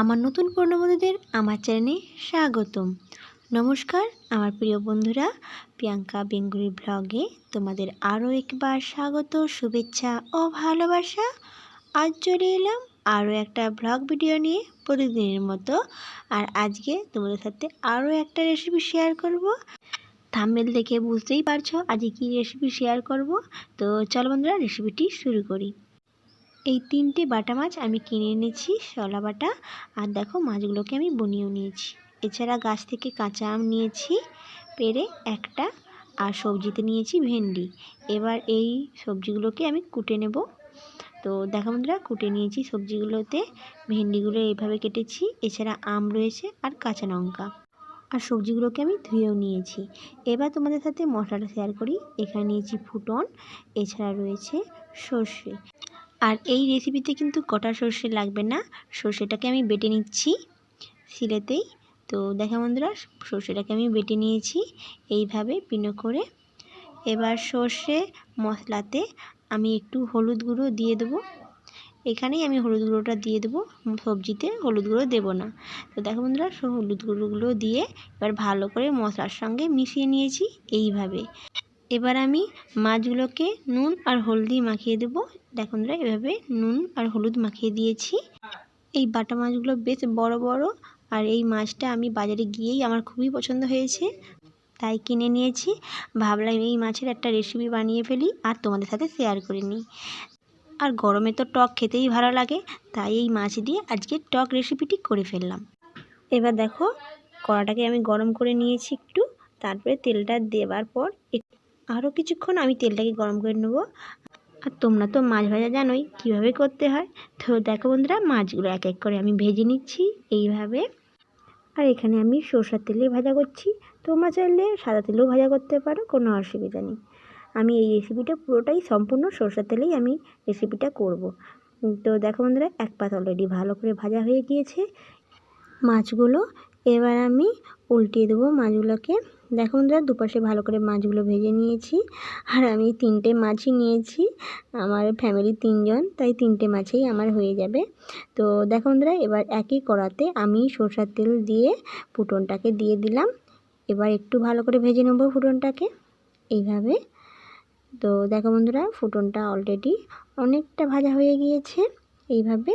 আমার নতুন পণ্যবন্ধুদের আমার চ্যানেলে স্বাগতম। নমস্কার, আমার প্রিয় বন্ধুরা, প্রিয়াঙ্কা বেঙ্গুলি ব্লগে তোমাদের আরও একবার স্বাগত, শুভেচ্ছা ও ভালোবাসা। আজ চলে এলাম আরও একটা ব্লগ ভিডিও নিয়ে প্রতিদিনের মতো। আর আজকে তোমাদের সাথে আরও একটা রেসিপি শেয়ার করব। থাম্বেল দেখে বুঝতেই পারছ আজকে কী রেসিপি শেয়ার করব। তো চলো বন্ধুরা রেসিপিটি শুরু করি। এই তিনটে বাটা মাছ আমি কিনে এনেছি, শলা বাটা। আর দেখো মাছগুলোকে আমি বনিয়েও নিয়েছি। এছাড়া গাছ থেকে কাঁচা আম নিয়েছি, পেরে একটা, আর সবজিতে নিয়েছি ভেন্ডি। এবার এই সবজিগুলোকে আমি কুটে নেব। তো দেখো বন্ধুরা, কুটে নিয়েছি সবজিগুলোতে। ভেন্ডিগুলো এইভাবে কেটেছি, এছাড়া আম রয়েছে আর কাঁচা লঙ্কা। আর সবজিগুলোকে আমি ধুয়েও নিয়েছি। এবার তোমাদের সাথে মশলাটা শেয়ার করি। এখানে নিয়েছি ফুটন, এছাড়া রয়েছে সর্ষে। আর এই রেসিপিতে কিন্তু কটা সর্ষে লাগবে না? সর্ষেটাকে আমি বেটে নিচ্ছি শিলেতেই। তো দেখা বন্ধুরা, সর্ষেটাকে আমি বেটে নিয়েছি এইভাবে পিনো করে। এবার সর্ষে মশলাতে আমি একটু হলুদ গুঁড়ো দিয়ে দেবো। এখানেই আমি হলুদ গুঁড়োটা দিয়ে দেবো, সবজিতে হলুদ গুঁড়ো দেবো না। তো দেখো বন্ধুরা হলুদ গুঁড়োগুলো দিয়ে এবার ভালো করে মশলার সঙ্গে মিশিয়ে নিয়েছি এইভাবে। এবার আমি মাছগুলোকে নুন আর হলদি মাখিয়ে দেব। দেখুন এভাবে নুন আর হলুদ মাখিয়ে দিয়েছি। এই বাটা মাছগুলো বেশ বড় বড় আর এই মাছটা আমি বাজারে গিয়েই আমার খুবই পছন্দ হয়েছে, তাই কিনে নিয়েছি। ভাবলাম এই মাছের একটা রেসিপি বানিয়ে ফেলি আর তোমাদের সাথে শেয়ার করে নিই। আর গরমে তো টক খেতেই ভালো লাগে, তাই এই মাছ দিয়ে আজকে টক রেসিপিটি করে ফেললাম। এবার দেখো, কড়াটাকে আমি গরম করে নিয়েছি একটু, তারপরে তেলটা দেওয়ার পর আরও কিছুক্ষণ আমি তেলটাকে গরম করে নেব। আর তোমরা তো মাছ ভাজা জানোই, কীভাবে করতে হয়। তো দেখো বন্ধুরা, মাছগুলো এক এক করে আমি ভেজে নিচ্ছি এইভাবে। আর এখানে আমি সরষার তেলে ভাজা করছি। তোমরা চাইলে সাদা তেলেও ভাজা করতে পারো, কোনো অসুবিধা নেই। আমি এই রেসিপিটা পুরোটাই সম্পূর্ণ সরষার তেলেই আমি রেসিপিটা করব। তো দেখো বন্ধুরা, এক পাত অলরেডি ভালো করে ভাজা হয়ে গিয়েছে। মাছগুলো এবার আমি উল্টিয়ে দেবো মাছগুলোকে। দেখো বন্ধুরা দুপাশে ভালো করে মাছগুলো ভেজে নিয়েছি। আর আমি তিনটে মাছই নিয়েছি। আমার ফ্যামিলি তিনজন, তাই তিনটে মাছেই আমার হয়ে যাবে। তো দেখো বন্ধুরা, এবার একই কড়াতে আমি সরষার তেল দিয়ে ফুটনটাকে দিয়ে দিলাম। এবার একটু ভালো করে ভেজে নেব ফুটনটাকে। এইভাবে। তো দেখো বন্ধুরা, ফুটনটা অলরেডি অনেকটা ভাজা হয়ে গিয়েছে। এইভাবে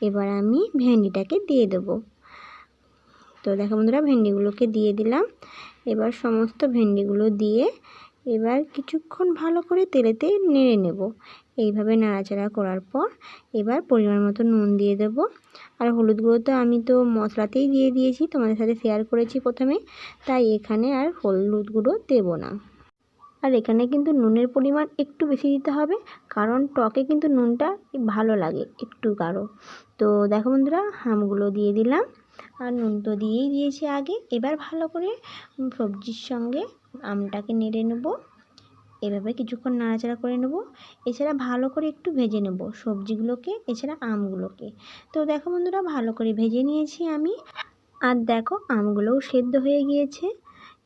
এবার আমি ভেন্ডিটাকে দিয়ে দেবো। তো দেখো বন্ধুরা, ভেন্ডিগুলোকে দিয়ে দিলাম। এবার সমস্ত ভেন্ডিগুলো দিয়ে এবার কিছুক্ষণ ভালো করে তেলেতে নেড়ে নেব। এইভাবে নাড়াচাড়া করার পর এবার পরিমাণ মতো নুন দিয়ে দেব। আর হলুদ গুঁড়ো তো আমি তো মশলাতেই দিয়ে দিয়েছি, তোমাদের সাথে শেয়ার করেছি প্রথমে, তাই এখানে আর হলুদ গুঁড়ো দেব না। আর এখানে কিন্তু নুনের পরিমাণ একটু বেশি দিতে হবে, কারণ টকে কিন্তু নুনটা ভালো লাগে একটু গাঢ়। তো দেখো বন্ধুরা হামগুলো দিয়ে দিলাম। আর নুন তো দিয়েই দিয়েছি আগে। এবার ভালো করে সবজির সঙ্গে আমটাকে নেড়ে নেব। এভাবে কিছুক্ষণ নাড়াচাড়া করে নেব। এছাড়া ভালো করে একটু ভেজে নেব সবজিগুলোকে, এছাড়া আমগুলোকে। তো দেখো বন্ধুরা, ভালো করে ভেজে নিয়েছি আমি। আর দেখো, আমগুলোও সেদ্ধ হয়ে গিয়েছে।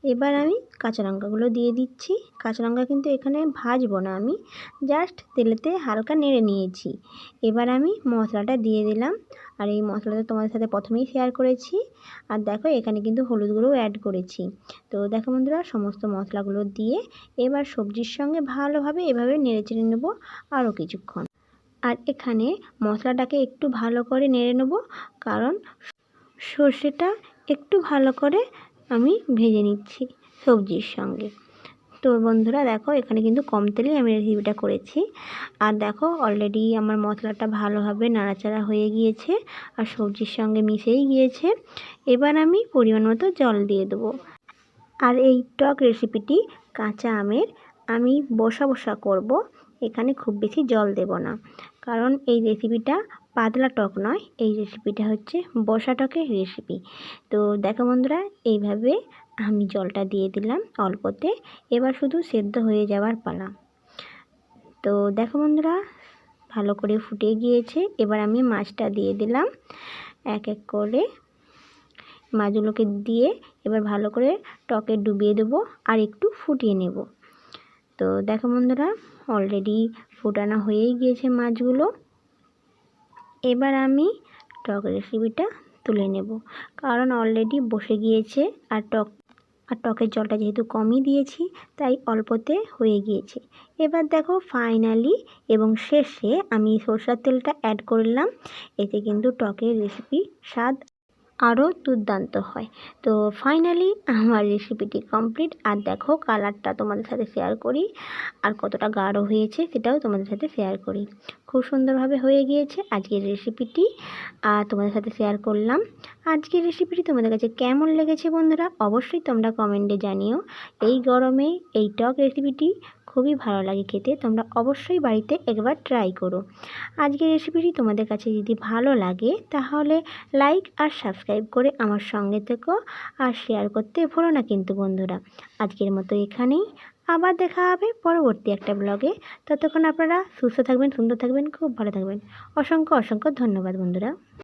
এবার আমি কাঁচা লঙ্কাগুলো দিয়ে দিচ্ছি। কাঁচা লঙ্কা কিন্তু এখানে ভাজবো না আমি। জাস্ট তেলেতে হালকা নেড়ে নিয়েছি। এবার আমি মশলাটা দিয়ে দিলাম। আর এই মশলাটা তোমাদের সাথে প্রথমেই শেয়ার করেছি। আর দেখো এখানে কিন্তু হলুদ গুঁড়োও অ্যাড করেছি। তো দেখো বন্ধুরা, সমস্ত মশলাগুলো দিয়ে এবার সবজির সঙ্গে ভালোভাবে এভাবে নেড়ে চেড়ে নেব আরও কিছুক্ষণ। আর এখানে মশলাটাকে একটু ভালো করে নেড়ে নেব। কারণ সর্ষেটা একটু ভালো করে আমি ভেজে নিচ্ছি সবজির সঙ্গে। তো বন্ধুরা দেখো, এখানে কিন্তু কম তেলেই আমি রেসিপিটা করেছি। আর দেখো অলরেডি আমার মশলাটা ভালোভাবে নাড়াচাড়া হয়ে গিয়েছে আর সবজির সঙ্গে মিশেই গিয়েছে। এবার আমি পরিমাণ মতো জল দিয়ে দেবো। আর এই টক রেসিপিটি কাঁচা আমের, আমি বসা বসা করব। এখানে খুব বেশি জল দেব না। কারণ এই রেসিপিটা পাতলা টক নয়, এই রেসিপিটা হচ্ছে বসা টকের রেসিপি তো দেখো বন্ধুরা, এইভাবে আমি জলটা দিয়ে দিলাম অল্পতে, এবার শুধু সেদ্ধ হয়ে যাওয়ার পালা। তো দেখো বন্ধুরা, ভালো করে ফুটে গিয়েছে, এবার আমি মাছটা দিয়ে দিলাম এক এক করে। মাছগুলোকে দিয়ে এবার ভালো করে টকে ডুবিয়ে দেবো আর একটু ফুটিয়ে নেব। তো দেখো বন্ধুরা অলরেডি ফোটানো হয়েই গিয়েছে মাছগুলো। এবার আমি টক রেসিপিটা তুলে নেব। কারণ অলরেডি বসে গিয়েছে আর টক, আর টকের জলটা যেহেতু কমই দিয়েছি, তাই অল্পতে হয়ে গিয়েছে। এবার দেখো ফাইনালি এবং শেষে আমি সরষার তেলটা অ্যাড করলাম। এতে কিন্তু টকের রেসিপি স্বাদ আরও দুর্দান্ত হয়। তো ফাইনালি আমার রেসিপিটি কমপ্লিট আর দেখো কালারটা তোমাদের সাথে শেয়ার করি। আর কতটা গাঢ় হয়েছে সেটাও তোমাদের সাথে শেয়ার করি। খুব সুন্দরভাবে হয়ে গিয়েছে আজকের রেসিপিটি আর তোমাদের সাথে শেয়ার করলাম। আজকের রেসিপিটি তোমাদের কাছে কেমন লেগেছে বন্ধুরা? অবশ্যই তোমরা কমেন্টে জানিও। এই গরমে এই টক রেসিপিটি খুবই ভালো লাগে খেতে, তোমরা অবশ্যই বাড়িতে একবার ট্রাই করো। আজকের রেসিপিটি তোমাদের কাছে যদি ভালো লাগে, তাহলে লাইক আর সাবস্ক্রাইব করে আমার সঙ্গে থেকো আর শেয়ার করতে ভুলো না কিন্তু বন্ধুরা। আজকের মতো এখানেই, আবার দেখা হবে পরবর্তী একটা ব্লগে ততক্ষণ আপনারা সুস্থ থাকবেন, সুন্দর থাকবেন, খুব ভালো থাকবেন। অসংখ্য অসংখ্য ধন্যবাদ বন্ধুরা।